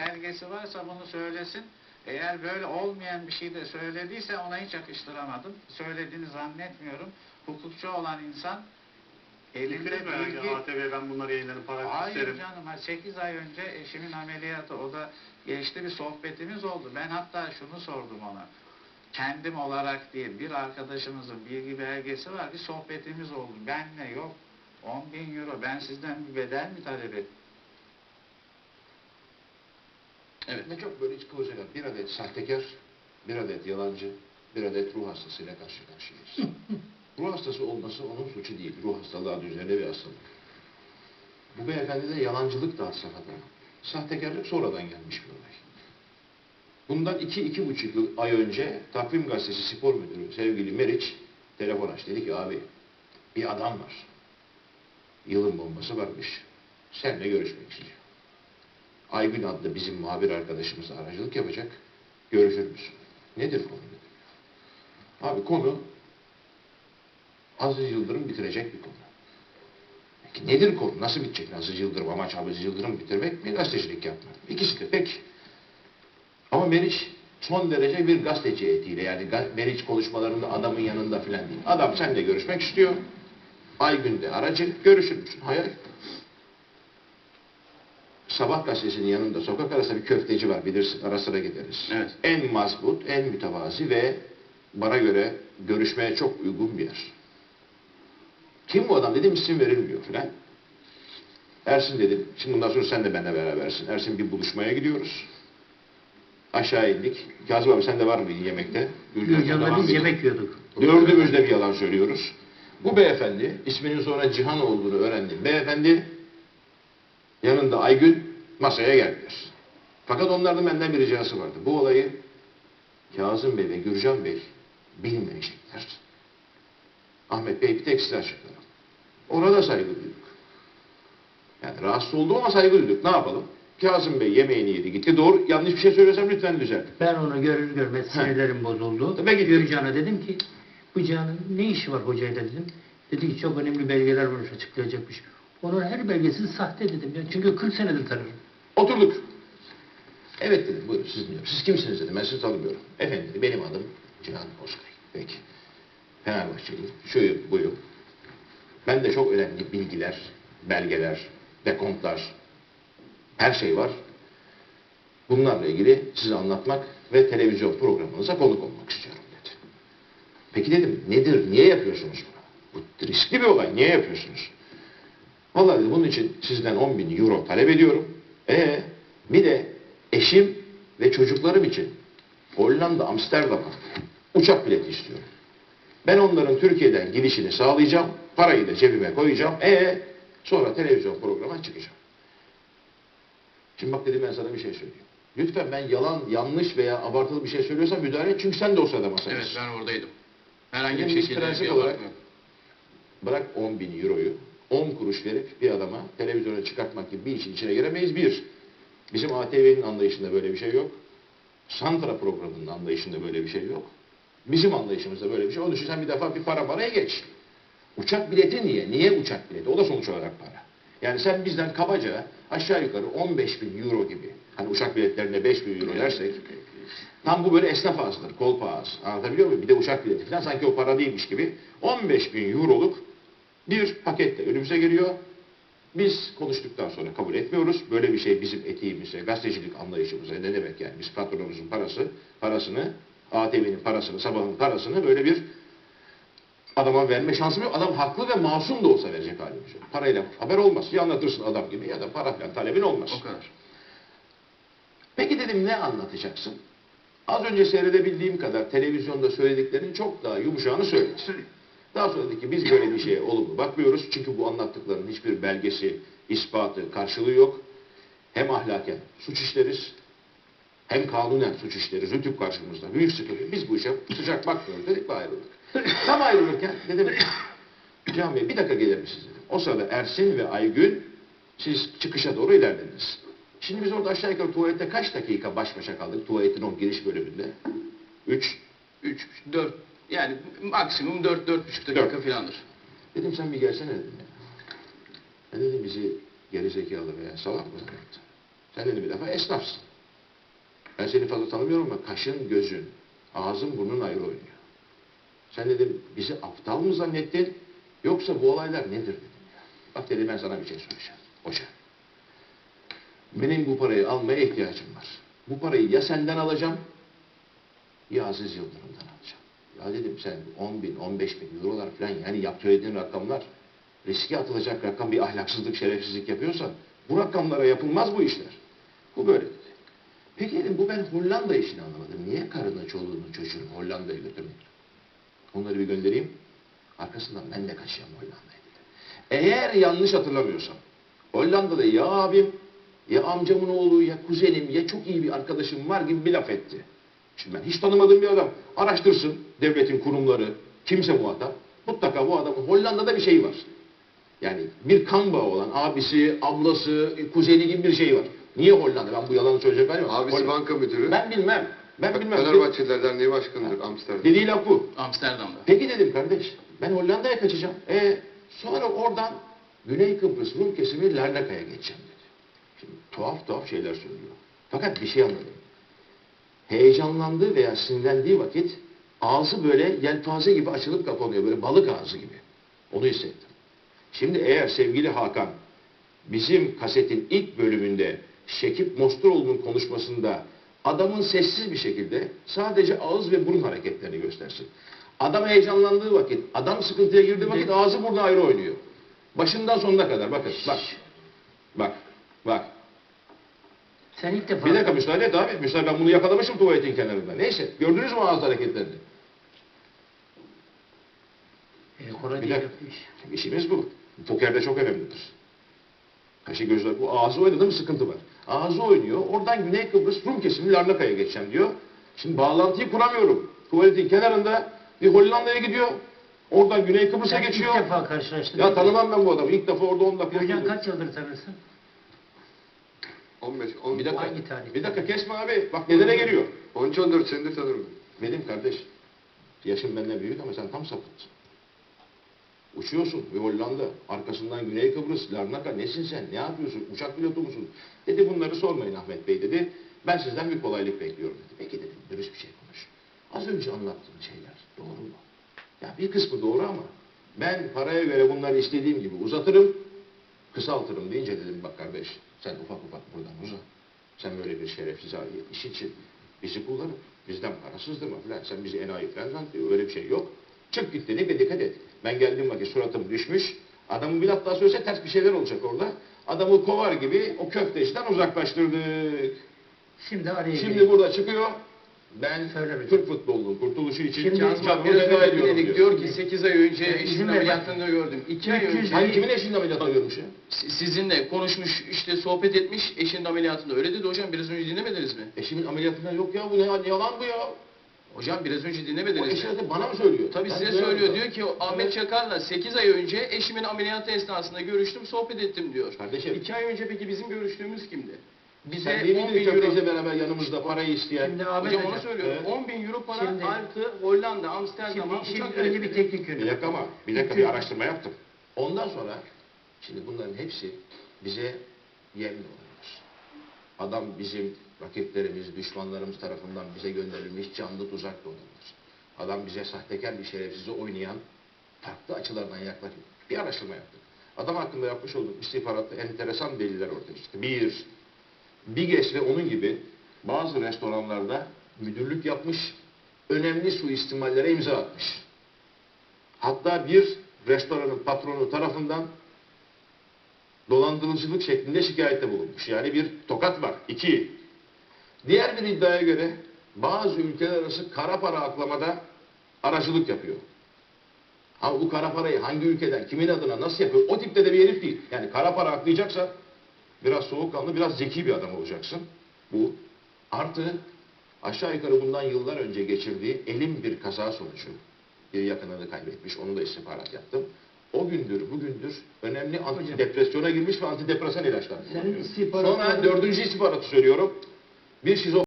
belgesi varsa bunu söylesin. Eğer böyle olmayan bir şey de söylediyse ona hiç yakıştıramadım. Söylediğini zannetmiyorum. Hukukçu olan insan elinde bilgi... ATV'ye ben bunları yayınlarım para Hayır isterim. canım, 8 ay önce eşimin ameliyatı, o da geçti bir sohbetimiz oldu. Ben hatta şunu sordum ona. Kendim olarak değil, bir arkadaşımızın bilgi belgesi var, bir sohbetimiz oldu. Benle yok, 10 bin euro, ben sizden bir bedel mi talep ettim? Evet. Ne çok böyle kıvırcık. Bir adet sahtekar, bir adet yalancı, bir adet ruh hastasıyla karşı karşıyayız. ruh hastası olması onun suçu değil. Ruh hastalığı adı üzerinde bir hastalık. Bu beyefendi de yalancılık da had safhada. Sahtekarlık sonradan gelmiş bir olay. Bundan iki, iki buçuk yıl ay önce Takvim Gazetesi spor müdürü sevgili Meriç telefon açtı. Dedi ki abi bir adam var. Yılın bombası varmış. Seninle görüşmek istiyor. Aygün adlı bizim muhabir arkadaşımız aracılık yapacak. Görüşür müsün? Nedir konu dedim. Abi konu Aziz Yıldırım bitirecek bir konu. Peki nedir konu? Nasıl bitecek Aziz Yıldırım? Amaç Aziz Yıldırım bitirmek mi? Gazetecilik yapmak. İkisi de pek. Ama Meriç son derece bir gazeteci etiyle yani Meriç konuşmalarında adamın yanında filan değil. Adam seninle görüşmek istiyor. Aygün de aracı. Görüşür müsün? Hayır. Sabah gazetesinin yanında sokak arasında bir köfteci var bilirsin. Ara sıra gideriz. Evet. En mazbut, en mütevazi ve bana göre görüşmeye çok uygun bir yer. Kim bu adam dedim isim verilmiyor filan. Ersin dedim. Şimdi bundan sonra sen de benimle berabersin. Ersin bir buluşmaya gidiyoruz. Aşağı indik. Kazım abi sen de var mıydın yemekte? Devam biz yemek yiyorduk. Dördümüz de bir yalan söylüyoruz. Bu beyefendi, isminin sonra Cihan olduğunu öğrendim. Beyefendi yanında Aygün masaya geldiler. Fakat onların benden bir ricası vardı. Bu olayı Kazım Bey ve Gürcan Bey bilmeyecekler. Ahmet Bey bir tek size açıklarım. Orada saygı duyduk. Yani rahatsız oldum ama saygı duyduk. Ne yapalım? Kazım Bey yemeğini yedi gitti. Doğru yanlış bir şey söylesem lütfen düzelt. Ben onu görür görmez sinirlerim bozuldu. Ben gittim. Gürcan'a dedim ki bu Cihan'ın ne işi var hocayla dedim. Dedi ki çok önemli belgeler varmış açıklayacakmış. Onun her belgesi sahte dedim. Ya. Çünkü 40 senedir tanırım. Oturduk. Evet dedim, buyurun siz dinliyorum. Siz kimsiniz dedim, ben sizi tanımıyorum. Efendim dedi, benim adım Cihan Bozkay. Peki. Fenerbahçeliyim, şuyum, buyum. Ben de çok önemli bilgiler, belgeler, dekontlar, her şey var. Bunlarla ilgili size anlatmak ve televizyon programınıza konuk olmak istiyorum dedi. Peki dedim, nedir, niye yapıyorsunuz bunu? Bu riskli bir olay, niye yapıyorsunuz? Vallahi dedi, bunun için sizden 10 bin euro talep ediyorum. E bir de eşim ve çocuklarım için Hollanda, Amsterdam'a uçak bileti istiyorum. Ben onların Türkiye'den gidişini sağlayacağım. Parayı da cebime koyacağım. E sonra televizyon programına çıkacağım. Şimdi bak dedim ben sana bir şey söyleyeyim. Lütfen ben yalan, yanlış veya abartılı bir şey söylüyorsam müdahale et. Çünkü sen de o sırada masadasın. Evet ben oradaydım. Herhangi bir Benim biz şekilde bir olarak-. Bırak 10 bin euroyu 10 kuruş verip bir adama televizyona çıkartmak gibi bir işin içine giremeyiz. Bir, bizim ATV'nin anlayışında böyle bir şey yok. Santra programının anlayışında böyle bir şey yok. Bizim anlayışımızda böyle bir şey. Onun için sen bir defa bir para paraya geç. Uçak bileti niye? Niye uçak bileti? O da sonuç olarak para. Yani sen bizden kabaca aşağı yukarı 15 bin euro gibi. Hani uçak biletlerine 5 bin euro dersek. Tam bu böyle esnaf ağzıdır, kolpa ağzı. Anlatabiliyor muyum? Bir de uçak bileti falan sanki o para değilmiş gibi. 15 bin euroluk bir pakette önümüze geliyor. Biz konuştuktan sonra kabul etmiyoruz. Böyle bir şey bizim etiğimize, gazetecilik anlayışımıza ne demek yani? Biz patronumuzun parası, parasını, ATV'nin parasını, sabahın parasını böyle bir adama verme şansım yok. Adam haklı ve masum da olsa verecek halimiz yok. Parayla haber olmaz. Ya anlatırsın adam gibi ya da para falan talebin olmaz. O kadar. Peki dedim ne anlatacaksın? Az önce seyredebildiğim kadar televizyonda söylediklerinin çok daha yumuşağını söyledi. Daha sonra dedi ki biz böyle bir şeye olumlu bakmıyoruz. Çünkü bu anlattıklarının hiçbir belgesi, ispatı, karşılığı yok. Hem ahlaken suç işleriz, hem kanunen suç işleriz. Rütük karşımızda. Büyük sıkıntı. Biz bu işe sıcak bakmıyoruz dedik ve ayrıldık. Tam ayrılırken dedim Cihan Bey bir dakika gelir misiniz dedim. O sırada Ersin ve Aygün siz çıkışa doğru ilerlediniz. Şimdi biz orada aşağı yukarı tuvalette kaç dakika baş başa kaldık tuvaletin o giriş bölümünde? Üç. 3, 4 yani maksimum 4 4,5 dakika Dört. falandır. Dedim sen bir gelsene dedim ya. Ben dedim bizi geri zekalı veya salak mı zannettin? Sen dedim bir defa esnafsın. Ben seni fazla tanımıyorum ama kaşın, gözün, ağzın, burnun ayrı oynuyor. Sen dedim bizi aptal mı zannettin yoksa bu olaylar nedir dedim ya. Bak dedi ben sana bir şey söyleyeceğim. Hoca. Benim bu parayı almaya ihtiyacım var. Bu parayı ya senden alacağım ya Aziz Yıldırım'dan alacağım. Ya dedim sen 10 bin, 15 bin eurolar falan yani yap söylediğin rakamlar riske atılacak rakam bir ahlaksızlık, şerefsizlik yapıyorsan bu rakamlara yapılmaz bu işler. Bu böyle dedi. Peki dedim bu ben Hollanda işini anlamadım. Niye karını, çoluğunu, çocuğunu Hollanda'ya götürmedin? Onları bir göndereyim. Arkasından ben de kaçacağım Hollanda'ya dedi. Eğer yanlış hatırlamıyorsam Hollanda'da ya abim ya amcamın oğlu ya kuzenim ya çok iyi bir arkadaşım var gibi bir laf etti. Şimdi ben hiç tanımadığım bir adam araştırsın devletin kurumları kimse muhatap. Mutlaka bu adamın Hollanda'da bir şeyi var. Yani bir kan bağı olan abisi, ablası, kuzeni gibi bir şey var. Niye Hollanda? Ben bu yalanı söyleyecek yok. Abisi Hollanda. banka müdürü. Ben bilmem. Ben bilmem. Fenerbahçeliler Derneği Başkanı'dır Amsterdam. Dediği laf bu. Amsterdam'da. Peki dedim kardeş, ben Hollanda'ya kaçacağım. E, sonra oradan Güney Kıbrıs Rum kesimi Larnaka'ya geçeceğim dedi. Şimdi tuhaf tuhaf şeyler söylüyor. Fakat bir şey anladım. Heyecanlandığı veya sinirlendiği vakit ağzı böyle yelpaze gibi açılıp kapanıyor. Böyle balık ağzı gibi. Onu hissettim. Şimdi eğer sevgili Hakan bizim kasetin ilk bölümünde Şekip Mosturoğlu'nun konuşmasında adamın sessiz bir şekilde sadece ağız ve burun hareketlerini göstersin. Adam heyecanlandığı vakit, adam sıkıntıya girdiği vakit ağzı burnu ayrı oynuyor. Başından sonuna kadar bakın bak. Bak. Bak. Sen ilk defa... Bir dakika müsaade et abi. Müsaade ben bunu yakalamışım tuvaletin kenarında. Neyse. Gördünüz mü ağız hareketlerini? E, kolay Bir değil dakika. işimiz bu. Pokerde çok önemlidir. Kaşı gözler bu ağzı oynadı mı sıkıntı var. Ağzı oynuyor. Oradan Güney Kıbrıs Rum kesimi Larnaka'ya geçeceğim diyor. Şimdi bağlantıyı kuramıyorum. Tuvaletin kenarında bir Hollanda'ya gidiyor. Oradan Güney Kıbrıs'a geçiyor. ilk defa karşılaştın. Ya tanımam ben bu adamı. İlk defa orada 10 dakika Hocam kaç yıldır tanırsın? 15, 10, Bir dakika. Hangi tarih? Bir dakika kesme abi. Bak nelere geliyor. 13-14 senedir tanırım. Benim kardeş, yaşım benden büyük ama sen tam sapıksın. Uçuyorsun ve Hollanda, arkasından Güney Kıbrıs, Larnaka, nesin sen, ne yapıyorsun, uçak pilotu musun? Dedi bunları sormayın Ahmet Bey dedi. Ben sizden bir kolaylık bekliyorum dedi. Peki dedim, dürüst bir şey konuş. Az önce anlattığın şeyler doğru mu? Ya bir kısmı doğru ama ben paraya göre bunları istediğim gibi uzatırım, kısaltırım deyince dedim bak kardeş sen ufak ufak buradan uza. Sen böyle bir şerefsiz alet iş için bizi kullanıp bizden para sızdırma falan. Sen bizi enayi falan zannediyor. Öyle bir şey yok. Çık git dedi ve dikkat et. Ben geldiğim vakit suratım düşmüş. Adamın bir laf daha söylese ters bir şeyler olacak orada. Adamı kovar gibi o köfte işten uzaklaştırdık. Şimdi araya Şimdi gireyim. burada çıkıyor. Ben Söyle hocam. Türk futbolunun kurtuluşu için Şimdi- Kazım önce ediyorum diyor. Diyor ki 8 ay önce ver ameliyatını gördüm. 2 ay 300 önce Hani kimin eşinin ameliyatına görmüş ya? si- sizinle konuşmuş, işte sohbet etmiş, eşinin ameliyatında. Öyle dedi hocam, biraz önce dinlemediniz mi? Eşimin ameliyatından yok ya bu ne yalan bu ya. Hocam biraz önce O dinlemediniz mi? eşi bana mı söylüyor? Tabii Ben size söylüyor. Diyor ki Ahmet. Çakar'la 8 ay önce eşimin ameliyatı esnasında görüştüm, sohbet ettim diyor. Kardeşim. 2 ay önce peki bizim görüştüğümüz kimdi? Bize Sen değil 10 miydin bin euro... beraber yanımızda parayı isteyen? Şimdi Ahmet Hocam onu söylüyorum. Evet. 10 bin euro para Şimdi- artı Hollanda, Amsterdam'a Şimdi, şimdi önce bir teknik Bir yönü. dakika ama bir dakika bir araştırma yaptım. Ondan sonra şimdi bunların hepsi bize yem oluyor. Adam bizim rakiplerimiz, düşmanlarımız tarafından bize gönderilmiş canlı tuzak donanır. Adam bize sahtekar bir şerefsizi oynayan farklı açılardan yaklaşıyor. Bir araştırma yaptık. Adam hakkında yapmış olduğum istihbaratta enteresan deliller ortaya çıktı. Bir, Biges ve onun gibi bazı restoranlarda müdürlük yapmış, önemli suistimallere imza atmış. Hatta bir restoranın patronu tarafından dolandırıcılık şeklinde şikayette bulunmuş. Yani bir tokat var. İki, diğer bir iddiaya göre bazı ülkeler arası kara para aklamada aracılık yapıyor. Ama bu kara parayı hangi ülkeden, kimin adına, nasıl yapıyor? O tipte de bir herif değil. Yani kara para aklayacaksa biraz soğukkanlı, biraz zeki bir adam olacaksın. Bu. Artı aşağı yukarı bundan yıllar önce geçirdiği elim bir kaza sonucu bir yakınını kaybetmiş. Onu da istihbarat yaptım. O gündür, bugündür önemli antidepresyona girmiş ve antidepresan ilaçlar kullanıyor. Sonra dördüncü istihbaratı söylüyorum. Bir şizo